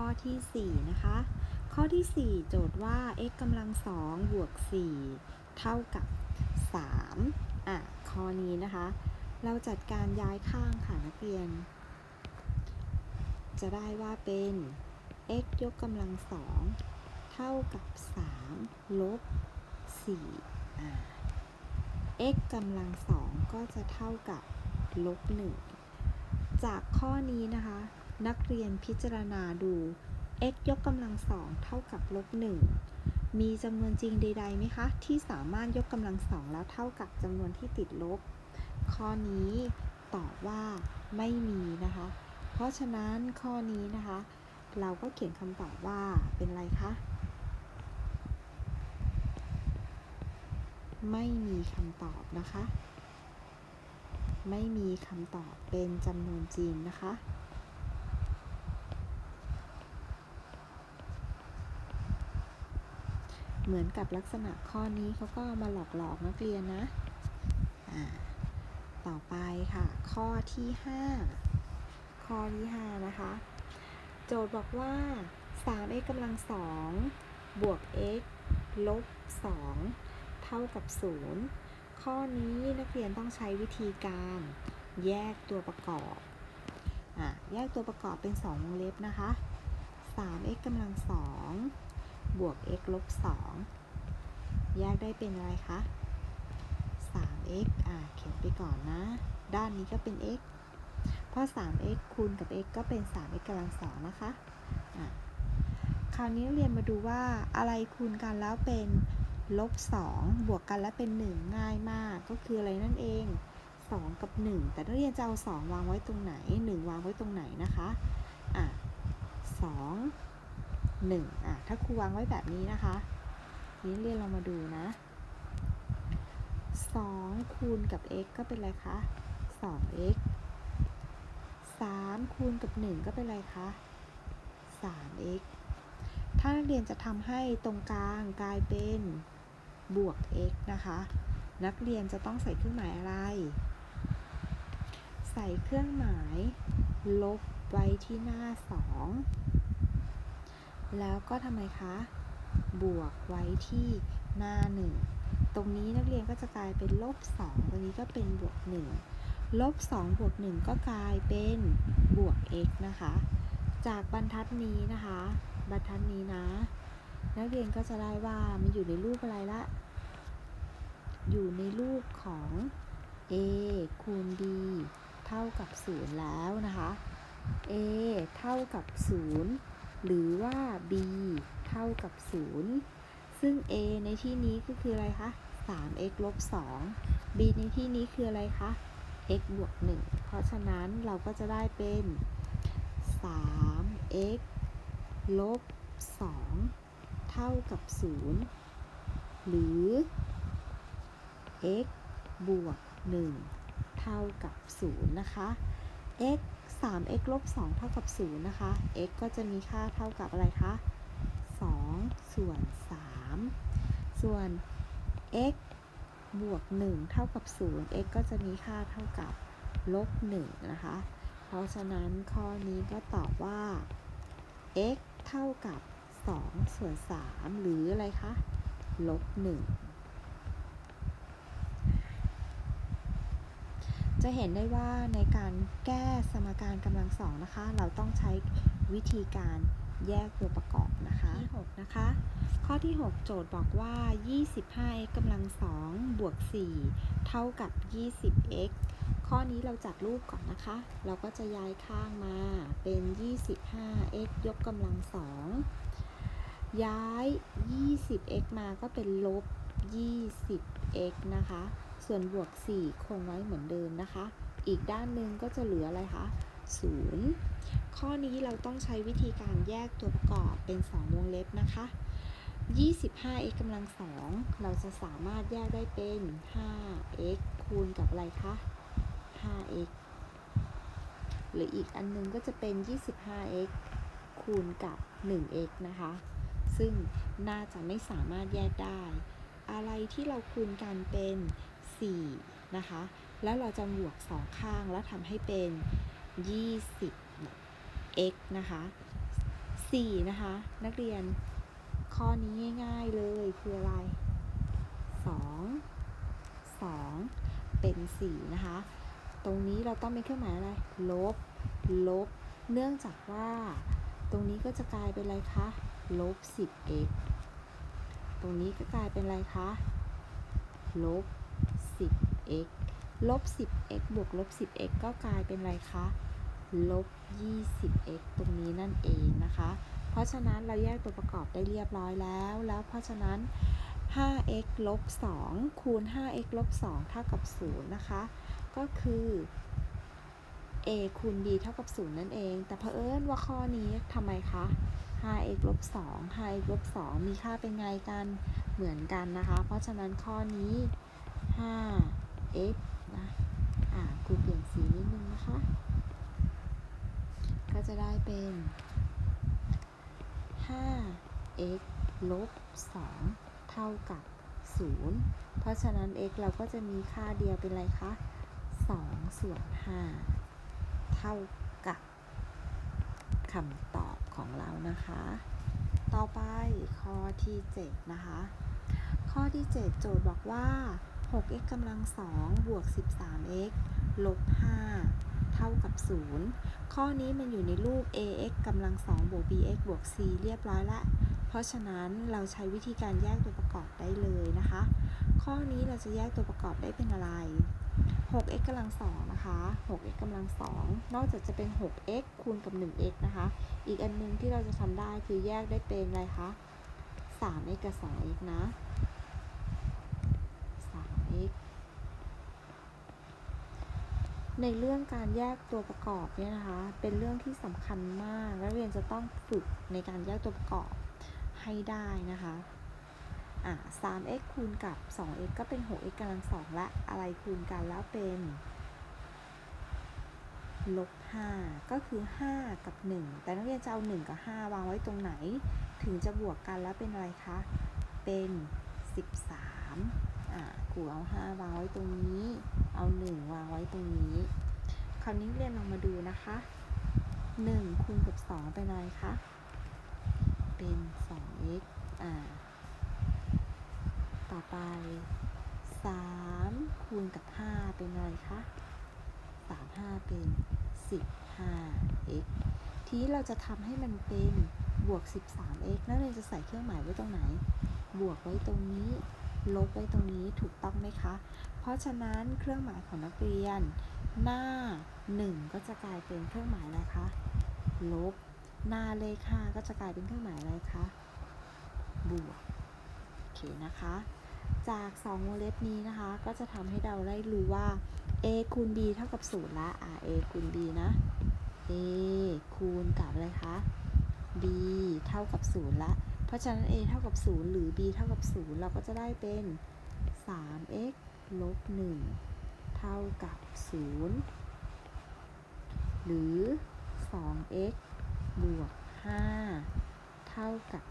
ข้อที่ 4 นะคะ ข้อที่ 4 โจทย์ว่า x กำลัง2บวก 4 เท่ากับ 3 อะ ข้อนี้นะคะ เราจัดการย้ายข้างค่ะนักเรียน จะได้ว่าเป็น x ยกกำลังสองเท่ากับ 3 ลบ 4 อ่า x กำลังสองก็จะเท่ากับลบ 1 จากข้อนี้นะคะ นักเรียนพิจารณาดู x ยกกำลังสองเท่ากับลบ1มีจำนวนจริงใดๆไหมคะ ที่สามารถยกกำลังสองแล้วเท่ากับจำนวนที่ติดลบ ข้อนี้ตอบว่าไม่มีนะคะ เพราะฉะนั้นข้อนี้นะคะ เราก็เขียนคำตอบว่าเป็นอะไรคะ ไม่มีคำตอบนะคะ ไม่มีคำตอบเป็นจำนวนจริงนะคะ เหมือนกับลักษณะข้อนี้เขาก็มาหลอกหลอกนักเรียนนะ ต่อไปค่ะ ข้อที่ 5 ข้อที่ 5 นะคะ โจทย์บอกว่า 3x กำลัง2บวก x ลบ 2 เท่ากับ 0 ข้อนี้นักเรียนต้องใช้วิธีการแยกตัวประกอบอแยกตัวประกอบเป็น2วงเล็บนะคะ 3x กำลัง2 บวก x ลบ2แยกได้เป็นอะไรคะ 3x อะเขียนไปก่อนนะ ด้านนี้ก็เป็น x เพราะ 3x คูณกับ x ก็เป็น 3x กำลังสองนะคะอะคราวนี้เรียนมาดูว่าอะไรคูณกันแล้วเป็นลบ2บวกกันแล้วเป็น 1 ง่ายมาก ก็คืออะไรนั่นเอง 2 กับ 1 แต่นักเรียนจะเอา 2 วางไว้ตรงไหน 1 วางไว้ตรงไหนนะคะ อะ2 1อะถ้าครูวางไว้แบบนี้นะคะ นี้เรียนเรามาดูนะ 2 คูณกับ x ก็เป็นอะไรคะ 2x 3 คูณกับ 1 ก็เป็นอะไรคะ 3x ถ้านักเรียนจะทำให้ตรงกลางกลายเป็นบวก x นะคะ นักเรียนจะต้องใส่เครื่องหมายอะไร ใส่เครื่องหมาย ลบไว้ที่หน้า 2 แล้วก็ทำไมคะ บวกไว้ที่หน้า 1 ตรงนี้นักเรียนก็จะกลายเป็นลบ 2 ตรงนี้ก็เป็นบวก 1 ลบ 2 บวก 1 ก็กลายเป็นบวก x นะคะ จากบรรทัดนี้นะคะ บรรทัดนี้นะ นักเรียนก็จะได้ว่ามันอยู่ในรูปอะไรละ อยู่ในรูปของ a คูณ b เท่ากับ 0 แล้วนะคะ a เท่ากับ 0 หรือว่า b เท่ากับ 0 ซึ่ง a ในที่นี้ก็คืออะไรคะ 3x ลบ 2 b ในที่นี้คืออะไรคะ x บวก 1 เพราะฉะนั้นเราก็จะได้เป็น 3x ลบ 2 เท่ากับ 0 หรือ x บวก 1 เท่ากับ 0 นะคะ x 3x ลบ2เท่ากับ0นะคะ x ก็จะมีค่าเท่ากับอะไรคะ 2 ส่วน 3 ส่วน x บวก 1 เท่ากับ 0 x ก็จะมีค่าเท่ากับลบ 1 นะคะ เพราะฉะนั้นข้อนี้ก็ตอบว่า x เท่ากับ 2 ส่วน 3 หรืออะไรคะ ลบ 1 จะเห็นได้ว่าในการแก้สมการกำลังสองนะคะ เราต้องใช้วิธีการแยกตัวประกอบนะคะที่6นะคะ ข้อที่ 6 โจทย์บอกว่า 25x กำลัง2บวก 4 เท่ากับ 20x ข้อนี้เราจัดรูปก่อนนะคะ เราก็จะย้ายข้างมาเป็น 25x ยกกำลัง2ย้าย 20x มาก็เป็นลบ 20x นะคะ ส่วนบวก 4 คงไว้เหมือนเดิมนะคะ อีกด้านหนึ่งก็จะเหลืออะไรคะ 0 ข้อนี้เราต้องใช้วิธีการแยกตัวประกอบเป็น 2 วงเล็บนะคะ 25x กำลัง 2 เราจะสามารถแยกได้เป็น 5x คูณกับอะไรคะ 5x หรืออีกอันนึงก็จะเป็น 25x คูณกับ 1x นะคะ ซึ่งน่าจะไม่สามารถแยกได้ อะไรที่เราคูณกันเป็น 4 นะคะ แล้วเราจะบวก 2 ข้างแล้วทำให้เป็น 20x นะคะ 4 นะคะ นักเรียนข้อนี้ง่าย ๆเลยคืออะไร 2 2 เป็น 4 นะคะ ตรงนี้เราต้องเป็นเครื่องหมายอะไร ลบ ลบ เนื่องจากว่าตรงนี้ก็จะกลายเป็นอะไรคะ ลบ 10x ตรงนี้ก็กลายเป็นอะไรคะ ลบ 10x ลบ 10x บวกลบ 10x ก็กลายเป็นอะไรคะลบ 20x ตรงนี้นั่นเองนะคะ เพราะฉะนั้นเราแยกตัวประกอบได้เรียบร้อยแล้ว แล้วเพราะฉะนั้น 5x ลบ 2 คูณ 5x ลบ 2 เท่ากับ 0 นะคะ ก็คือ a คูณ b เท่ากับ 0 นั่นเอง แต่เผอิญว่าข้อนี้ทำไมคะ 5x ลบ 2 5x ลบ 2 มีค่าเป็นไงกัน เหมือนกันนะคะ เพราะฉะนั้นข้อนี้ 5x นะ อ่าครูเปลี่ยนสีนิดนึงนะคะ ก็จะได้เป็น 5x ลบ2เท่ากับ 0 เพราะฉะนั้น x เราก็จะมีค่าเดียวเป็นอะไรคะ2ส่วน5เท่ากับคำตอบของเรานะคะ ต่อไปข้อที่ 7 นะคะ ข้อที่ 7 โจทย์บอกว่า 6x กำลัง2บวก 13x ลบ 5 เท่ากับ 0 ข้อนี้มันอยู่ในรูป ax กำลัง2บวก bx บวก c เรียบร้อยละ เพราะฉะนั้นเราใช้วิธีการแยกตัวประกอบได้เลยนะคะ ข้อนี้เราจะแยกตัวประกอบได้เป็นอะไร 6x กำลัง2นะคะ 6x กำลัง2นอกจากจะเป็น 6x คูณกับ 1x นะคะ อีกอันนึงที่เราจะทำได้คือแยกได้เป็นอะไรคะ 3x กับ 2x นะ 3x ในเรื่องการแยกตัวประกอบเนี่ยนะคะ เป็นเรื่องที่สำคัญมากและเรียนจะต้องฝึกในการแยกตัวประกอบให้ได้นะคะอะ 3x คูณกับ 2x ก็เป็น 6x กำลัง2และ อะไรคูณกันแล้วเป็นลบ 5 ก็คือ 5 กับ 1 แต่นักเรียนจะเอา 1 กับ 5 วางไว้ตรงไหน ถึงจะบวกกันแล้วเป็นอะไรคะ เป็น 13อ่าค รูเอา5วางไว้ตรงนี้ เอา1วางไว้ตรงนี้ คราวนี้เรียนลองมาดูนะคะ1คูณกับ2เป็นอะไรคะ เป็น 2x อ่า ต่อไป3คูณกับ5เป็นอะไรคะ3 5เป็นสิบห้า x ทีนี้เราจะทำให้มันเป็นบวก 13x นักเรียนจะใส่เครื่องหมายไว้ตรงไหน บวกไว้ตรงนี้ ลบไว้ตรงนี้ถูกต้องไหมคะ เพราะฉะนั้นเครื่องหมายของนักเรียน หน้า 1 ก็จะกลายเป็นเครื่องหมายอะไรคะ ลบ หน้าเลข5ก็จะกลายเป็นเครื่องหมายอะไรคะ บวก โอเคนะคะ จาก 2 วงเล็บนี้นะคะ ก็จะทำให้เราได้รู้ว่า a คูณ b เท่ากับ0ละอ่า a คูณ b นะ a คูณกับอะไรคะ b เท่ากับ0ละ เพราะฉะนั้น a เท่ากับ 0 หรือ b เท่ากับ 0 เราก็จะได้เป็น 3x ลบ 1 เท่ากับ 0 หรือ 2x บวก 5 เท่ากับ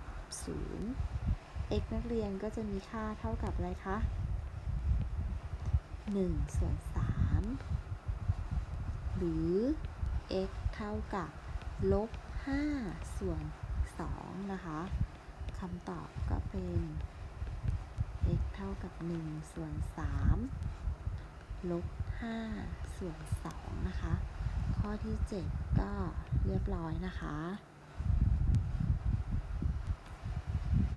0 x นักเรียนก็จะมีค่าเท่ากับอะไรคะ 1 ส่วน 3 หรือ x เท่ากับลบ 5 ส่วน 2 นะคะ คำตอบก็เป็น x เท่ากับ 1 ส่วน 3 ลบ 5 ส่วน 2 นะคะ ข้อที่ 7 ก็เรียบร้อยนะคะ